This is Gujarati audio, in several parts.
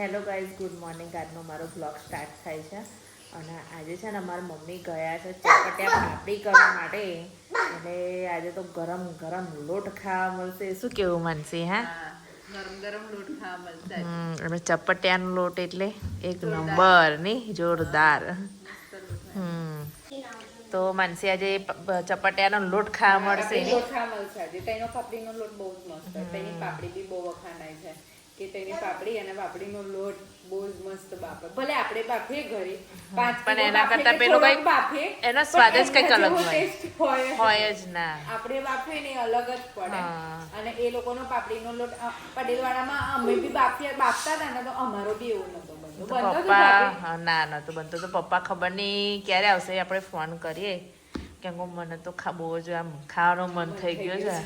Hello guys good morning. આજનો મારો બ્લોગ સ્ટાર્ટ થાય છે. અને આજે છે ને અમારા મમ્મી ગયા છે ચટપટિયા પાપડી કરવા માટે. એટલે આજે તો ગરમ ગરમ લોટ ખાવા મળશે. શું કેવું માનસી હા? ગરમ ગરમ લોટ ખાવા મળશે હમ, અને ચપટિયાનો લોટ એટલે એક નંબરની જોરદાર. હમ. તો માનસી આજે ચપટિયાનો લોટ ખાવા મળશે લોટ ખાવા મળશે આજે. તેનો પાપડીનો લોટ બહુ જ મસ્ત. તેની પાપડી બી બહુ વખાણાય છે. કે તેની પાપડી અને પાપડીનો લોટ બહુ જ મસ્ત બાપે ભલે આપણે બાફીએ ઘરે પાંચ પણ એના કરતા પેલો કઈ બાફીએ, એનો સ્વાદ જ કઈ અલગ હોય. હોય જ ના. આપણે બાફે ને અલગ જ પડે. અને એ લોકોનો પાપડીનો લોટ અ, પટેલવાડામાં અમે બી બાફીએ બાફતા હતા ને તો અમારો બી એવું નતો બનતો. પપ્પા પાપડી? હા, ના તો બનતો. તો પપ્પા ખબર નહીં ક્યારે આવશે આપણે ફોન કરીએ. કેમ કે મને તો ખા બહુ જ આમ ખાવાનું મન થઈ ગયું છે.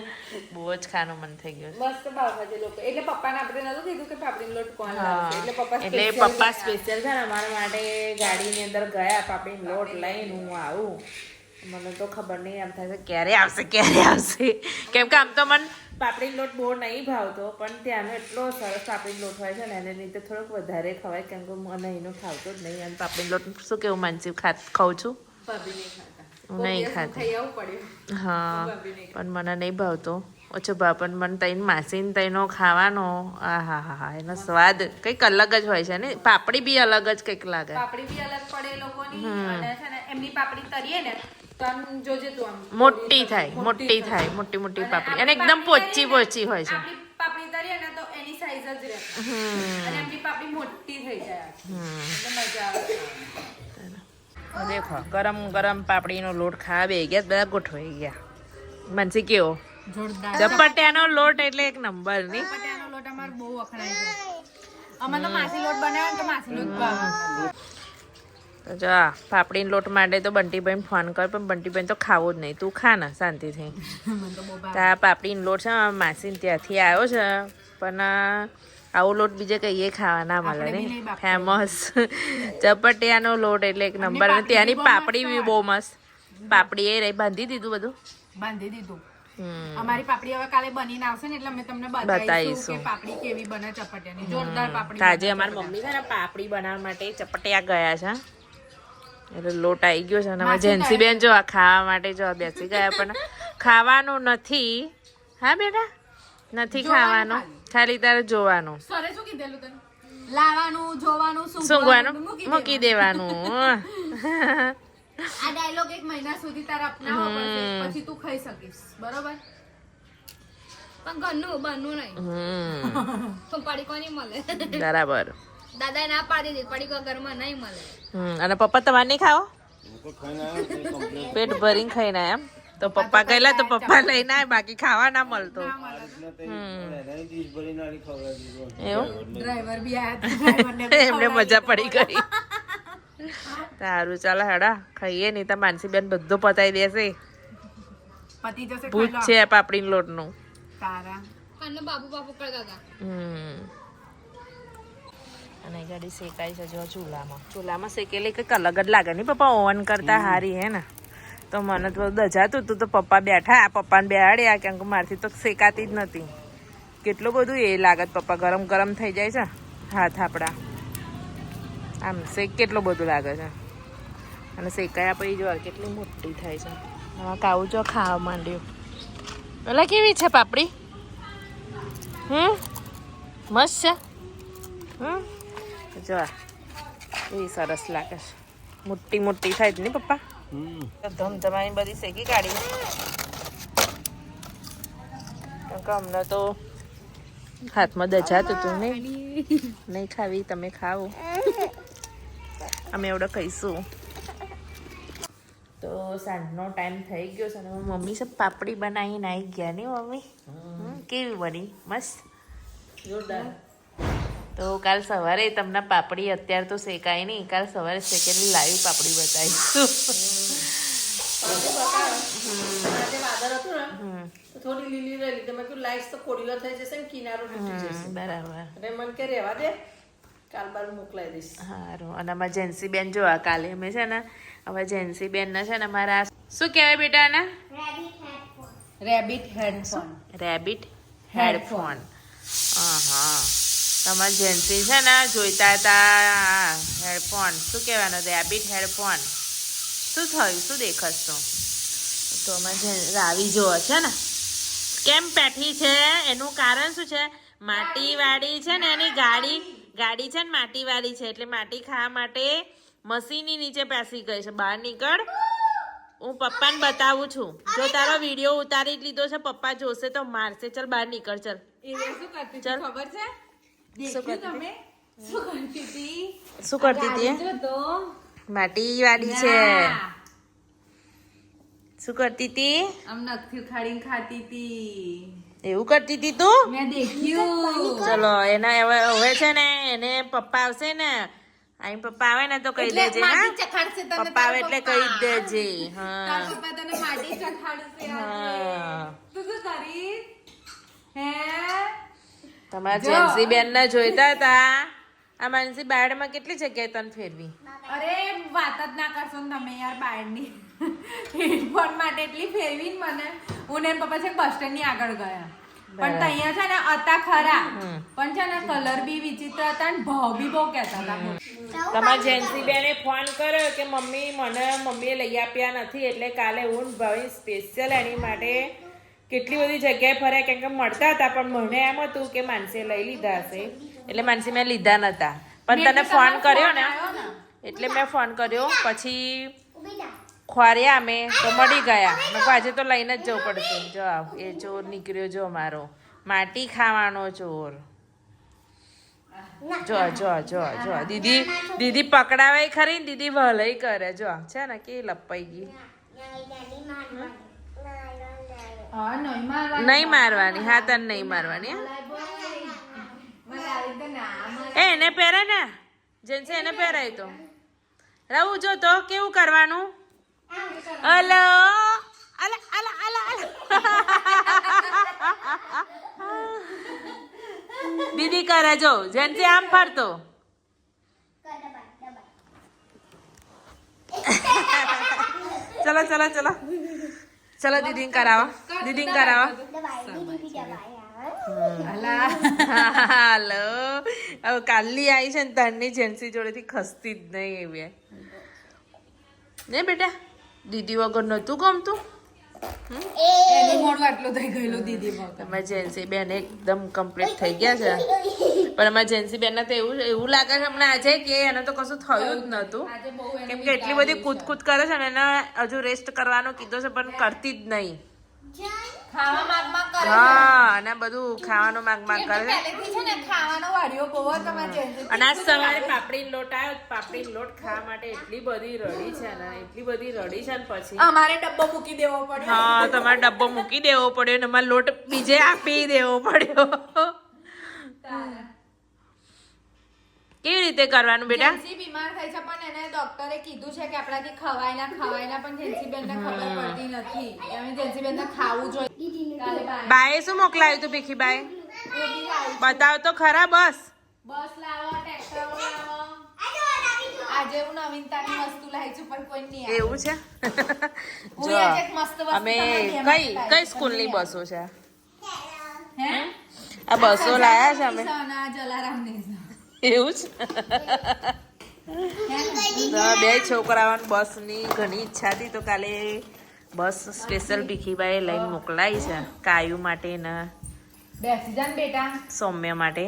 બહુ જ ખાવાનું મન થઈ ગયું છે. મસ્ત બાફા છે લોકો. એટલે પપ્પાને આપણે નતું કીધું કે પાપડીનો લોટ કોણ લાવશે? એટલે પપ્પા એટલે પપ્પા સ્પેશિયલ છે ને અમારા માટે ગાડીની અંદર ગયા પાપડીનો લોટ લઈને હું આવું. મને તો ખબર નહીં એમ થાય ક્યારે આવશે ક્યારે આવશે? કેમ કે આમ તો મને પાપડી લોટ બહુ નહીં ભાવતો પણ ત્યાંનો એટલો સરસ પાપડી લોટ હોય છે ને એને લીધે થોડોક વધારે ખવાય કેમ કે મને એનો ખાવતો જ નહીં. અને પાપડી લોટ શું કેવું માનસી ખા ખાઉં છું? ભાભી નહીં ખાતા. નહીં દિવસ ખાતી. હા પણ મને નહીં ભાવતો. ઓછો ભાવ પણ મને તઈને માસીને તઈનો ખાવાનો આ હા હા હા એનો સ્વાદ કંઈક અલગ જ હોય છે ને? પાપડી બી અલગ જ કંઈક લાગે. પાપડી બી અલગ પડે લોકોની અને છે ને એમની પાપડી તરીએ ને મોટી થાય મોટી થાય. મોટી મોટી પાપડી. અને એકદમ પોચી પોચી હોય છે. પાપડી તરીએ ને તો એની સાઈઝ જ રહે અને એમની પાપડી મોટી થઈ જાય. એટલે મજા આવે. દેખો ગરમ ગરમ પાપડીનો લોટ ખાવા બે ગયા બધા ગોઠવાઈ ગયા. મનસી કેવો? ચપટિયાનો લોટ એટલે એક નંબરની. લોટ અમારે બહુ વખણાય છે. અમે તો માસી લોટ તો જ તો જો આ પાપડીનો લોટ માટે તો બંટીભાઈને ફોન કર પણ બંટીભાઈ તો ખાવો જ નહીં. તું ખા ને શાંતિથી. તો આ પાપડીનો લોટ છે માસી ત્યાંથી આવ્યો છે પણ આવો લોટ બીજે કહીએ ખાવા ના મળે ને ફેમસ ચપટિયાનો લોટ એટલે એક નંબર. અને ત્યાંની પાપડી બી બહુ મસ્ત. પાપડી એ રહી બાંધી દીધું બધું? બાંધી દીધું. અમારી પાપડી હવે કાલે બનીને આવશે ને એટલે અમે તમને બતાવીશું. કે પાપડી કેવી બને ચપટિયાની. જોરદાર પાપડી આજે અમારી મમ્મી છે ને પાપડી બનાવવા માટે ચપટિયા ગયા છે એટલે લોટ આવી ગયો છે અને જેન્સી બેન જો આ ખાવા માટે જો બેસી ગયા પણ ખાવાનું નથી. હા બેટા? નથી ખાવાનું ખાલી. તારે જોવાનું. સરે શું કીધેલું તને? લાવવાનું જોવાનું સૂંઘવાનું મૂકી દેવાનું. આ ડાયલોગ એક મહિના સુધી તારે અપનાવવો પડશે પછી તું ખાઈ શકીશ. બરોબર? પણ ઘરનું બહારનું નહીં. પડીકો નહીં મળે? બરાબર. દાદાએ ના પાડી દીધી પડીકો ઘરમાં નહીં મળે. હમ. અને પપ્પા તમારે નહીં ખાઓ પેટ ભરીને ખાઈને એમ? તો પપ્પા ગયેલા તો પપ્પા લઈને આવે બાકી ખાવા ના મળતો. એમને મજા પડી ગઈ. સારું ચાલો હેડા ખાઈએ નહીં તો માનસી બેન બધું પતાવી દેશે. ભૂત છે પાપડી લોટનું. નું અને ગાડી શેકાય છે જો ચૂલામાં. ચૂલામાં શેકેલી કંઈક અલગ જ લાગે. નહીં પપ્પા ઓવન કરતા હારી હે ને. તો મને તો દજાતું હતું તો પપ્પા બેઠા પપ્પાને બેહાડ્યા કેમ કે મારથી તો શેકાતી જ નથી કેટલું બધું એ લાગત પપ્પા, ગરમ ગરમ થઈ જાય છે હાથ આપણા આમ શેક કેટલું બધું લાગે છે. અને શેકાયા પછી જો કેટલી મોટી થાય છે. આમાં કાવું જો ખાવા માંડ્યું. પેલા કેવી છે પાપડી? હમ? મસ્ત છે? હમ? જો એ સરસ લાગે છે. મોટી મોટી થાય જ ને પપ્પા? ધમધમાની બધી શેકી કાઢી. હમણાં તો હાથમાં દજાતું હતું નહીં નહીં ખાવી, તમે ખાઓ. અમે એવડે કહીશું તો સાંજનો ટાઈમ થઈ ગયો છે અને મમ્મી છે પાપડી બનાવીને આવી ગયા ને, મમ્મી. કેવી બની? મસ્ત? જોરદાર. તો કાલ સવારે તમને પાપડી અત્યારે તો શેકાય નહીં કાલ સવારે શેકેલી લાઈવ પાપડી બતાવીશું ને થોડી લીલી રહેલી તો મેં લાઈટ તો કોડીઓ થઈ જશે ને કિનારો હમ, બરાબર. મને કે રહેવા દે કાલ બાર મોકલાઈ દઈશ. સારું. અને અમારા જેન્સી બેન જો કાલે અમે છે ને હવે જેન્સી બેન ને છે ને મારા શું કહેવાય બેટા આના? રેબિટ હેડફોન રેબિટ હેડફોન હા તમારા જેન્સી છે ને જોઈતા હતા હેડફોન. શું કહેવાનું? Rabbit headphone. શું થયું? શું દેખાશ? તો અમારે રાવી જોવો છે ને કેમ પેઠી છે? એનું કારણ શું છે? માટીવાળી છે ને એની ગાડી ગાડી છે ને માટીવાળી છે. એટલે માટી ખાવા માટે મશીનની નીચે પેસી ગઈ છે. બહાર નીકળ. હું પપ્પાને બતાવું છું. જો તારો વીડિયો ઉતારી લીધો છે પપ્પા જોશે તો મારશે. ચલ બહાર નીકળ ચલ. ચલ શું ખબર છે? શું કરતી હતી? માટી વાળી છે. શું કરતી હતી? આમ નખથી ઉખાડીને ખાતી હતી. એવું કરતી હતી તું? મેં દેખ્યું. ચલો એના હવે હવે છે ને એને પપ્પા આવશે ને અહીં પપ્પા આવે ને તો કહી દેજે હા? પપ્પા આવે એટલે કહી જ દેજે. હા. પપ્પા તને માટી ચખાડશે હા. તું શું કરી હે? તમારા. જેન્સી બેન ને જોઈતા હતા. આ માનસી બાળમાં કેટલી જગ્યાએ તને ફેરવી? અરે વાત જ ના કરશો ને તમે યાર બહારની હેડફોન માટે એટલી ફેરવી ને મને. હું ને પપ્પા છે બસ સ્ટેન્ડની આગળ ગયા. પણ. અહીંયા છે ને હતા ખરા. પણ છે ને કલર બી વિચિત્ર હતા ને ભાવ બી બહુ કહેતા હતા. તમારા જેન્સી બેને ફોન કર્યો કે મમ્મી મને મમ્મીએ લઈ આપ્યા નથી એટલે કાલે હું ભાઈ સ્પેશિયલ એની માટે કેટલી બધી જગ્યાએ ફર્યા કેમ કે મળતા હતા પણ મને એમ હતું કે માનસે લઈ લીધા હશે. એટલે માનસી મેં લીધા નતા. પણ તને ફોન કર્યો ને? એટલે મેં ફોન કર્યો પછી ખોર્યા અમે તો મળી ગયા. મેં આજે તો લઈને જ જવું પડશે. જો એ ચોર નીકળ્યો જો મારો. માટી ખાવાનો ચોર. જો જો જો જો. દીદી દીદી પકડાવે ખરી ને દીદી ભલે કરે. જો છે ને કે લપાઈ ગઈ. નહીં મારવાની. હા તને નહીં મારવાની. એ એને પહેરે ને. જેન્સે એને પહેરાય તો. રહું જો તો કેવું કરવાનું? હલો? અલ અલા અલા અલા દીદી કરે જો જેન્સે આમ ફરતો. ચલો ચલો ચલો. ચલો દીદીને કરાવો દીદીને કરાવો અલા. હાલો હવે કાલની આવી છે ને તારની જેન્સી જોડેથી ખસતી જ નહીં એવી ને બેટા દીદી વગર નહોતું ગમતું એનું મોઢું આટલું થઈ ગયેલું દીદી વગર. જેન્સી બેન એકદમ કમ્પ્લીટ થઈ ગયા છે પણ અમારા જેન્સી બેનને તો એવું એવું લાગે છે હમણાં આજે કે એને તો કશું થયું જ નહોતું. કેમ કે એટલી બધી કૂદકૂદ કરે છે ને એને હજુ રેસ્ટ કરવાનો કીધો છે પણ કરતી જ નહીં. હા અને બધું ખાવાનું માંગ માંગ કરે છે. અને આજ સવારે પાપડી લોટ આવ્યો પાપડી લોટ ખાવા માટે એટલી બધી રડી છે ને એટલી બધી રડી છે ને પછી. અમારે ડબ્બો મૂકી દેવો પડ્યો. હા તમારે ડબ્બો મૂકી દેવો પડ્યો ને અમારે લોટ બીજે આપી દેવો પડ્યો. કેવી રીતે કરવાનું બેટા? જેન્સી બીમાર થઈ છે પણ એને ડોક્ટરે કીધું છે કે આપણાથી ખવાયલા ખવાયલા પણ જેન્સી બેનને ખબર પડતી નથી. એમ જેન્સી બેનને ખાવું જોઈએ બાએ શું મોકલાયું તું ભીખી બાએ? બતાવ તો ખરા બસ. બસ લાવો ટ્રેક્ટર લાવો. આજે હું નવીનતાની વસ્તુ લાવી છું પણ કોઈ નહીં એવું છે? હું આજે એક મસ્ત વસ્તુ અમે કઈ કઈ સ્કૂલની બસો છે? હે? આ બસો લાયા છે અમે. જલારામની છે. એવું છે બે છોકરાઓને બસની ઘણી ઈચ્છા હતી તો કાલે બસ સ્પેશિયલ ભીખીબાએ લઈને મોકલાઈ છે કાયુ માટે ને સૌમ્ય માટે.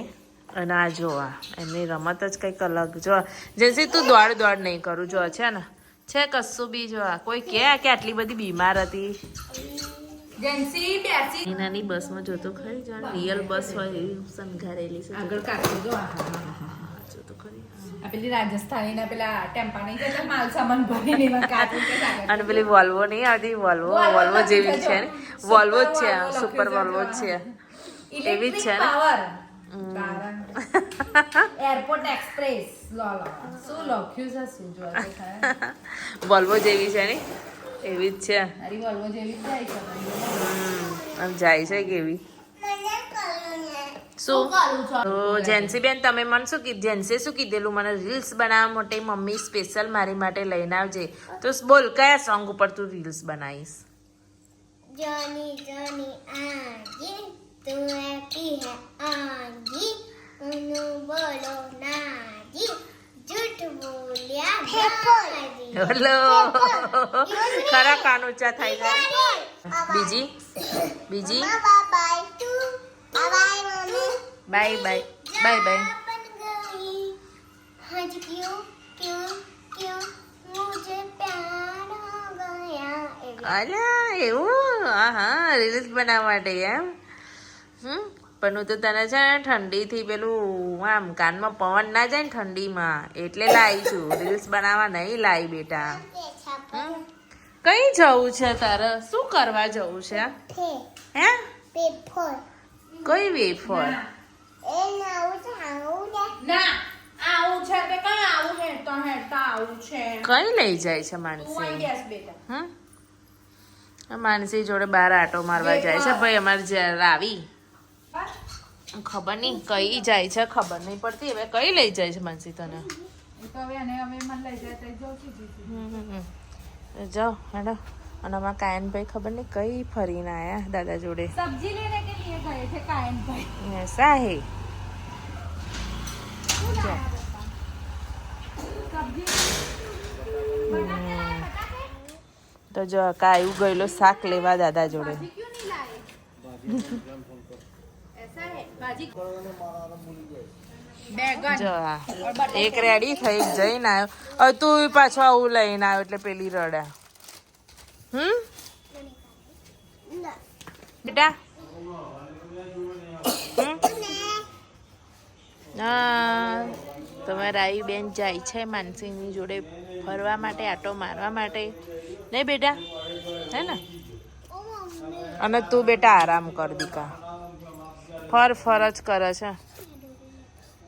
અને આ જોવા એમની રમત જ કંઈક અલગ. જો જેસી તું દોડ દોડ નહીં કરું જો છે ને. છે કશું બી જોવા કોઈ કહે કે આટલી બધી બીમાર હતી? જેન્સી બેસી નાની નાની બસમાં જોતો ખરી જો રિયલ બસ હોય એવી સંઘારેલી છે. આગળ કાઢી જો. જોતો ખરી. આ પેલી રાજસ્થાની ના પેલા ટેમ્પા નહીં જતા માલ સામાન ભરીને એમાં કાઢી કે અને પેલી વોલ્વો નહીં આવતી વોલ્વો વોલ્વો જેવી છે ને. વોલ્વો જ છે સુપર વોલ્વો જ છે. એવી જ છે ને? એરપોર્ટ એક્સપ્રેસ લો લો. શું લખ્યું છે શું જો વોલ્વો જેવી છે ને. એવી જ છે. આમ જાય છે કેવી? શું? જેન્સીબેન તમે મને શું કીધું જેન્સે શું કીધેલું? મને રીલ્સ બનાવવા માટે મમ્મી સ્પેશિયલ મારી માટે લઈને આવજે. તો બોલ કયા સોંગ ઉપર તું રીલ્સ બનાવીશ? જોની જોની હલો ખરા કાનુચા થાય છે. બીજી બીજી? બાય બાય બાય બાય અલા એવું. હા હા રિલીઝ બનાવવા માટે એમ? હમ? પણ હું તો તને છે ને ઠંડીથી પેલું આમ કાનમાં પવન ના જાય ને ઠંડીમાં એટલે લાવી છું. રીલ્સ બનાવવા નહીં લાવી બેટા? કઈ જવું છે તારે? શું કરવા જવું છે? હે? પેપર. કઈ વેફર? એ નાવું છે આવું ને ના આવું કઈ આવું આવું લઈ જાય છે માનસી હમ? માનસી જોડે બાર આટો મારવા જાય છે. ભાઈ અમારે જ્યાં રાવી ખબર નહીં કઈ જાય છે ખબર નહીં પડતી. હવે કઈ લઈ જાય છે માનસી તને? જાઓ હેડો. અને અમારા કાયનભાઈ ખબર નહીં કઈ ફરીને આયા દાદા જોડે. સબ્જી લેને કે લીએ ગયે થે કાયનભાઈ? એસા હે તો જો કાયું ગયેલો શાક લેવા દાદા જોડે. એક રેડી થઈ જઈને આવ્યો. હવે તું પાછો આવું લઈને આવ્યો એટલે પેલી રડા. હમ? બેટા. હા તમારા આવી બેન જાય છે માનસિંહની જોડે ફરવા માટે આટો મારવા માટે. નહીં બેટા? હે ને? અને તું બેટા આરામ કર દીકા. ફર ફર જ કરે છે.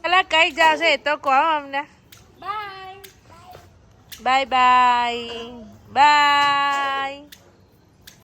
પેલા કઈ જશે? એ તો કહો અમને. Bye bye bye bye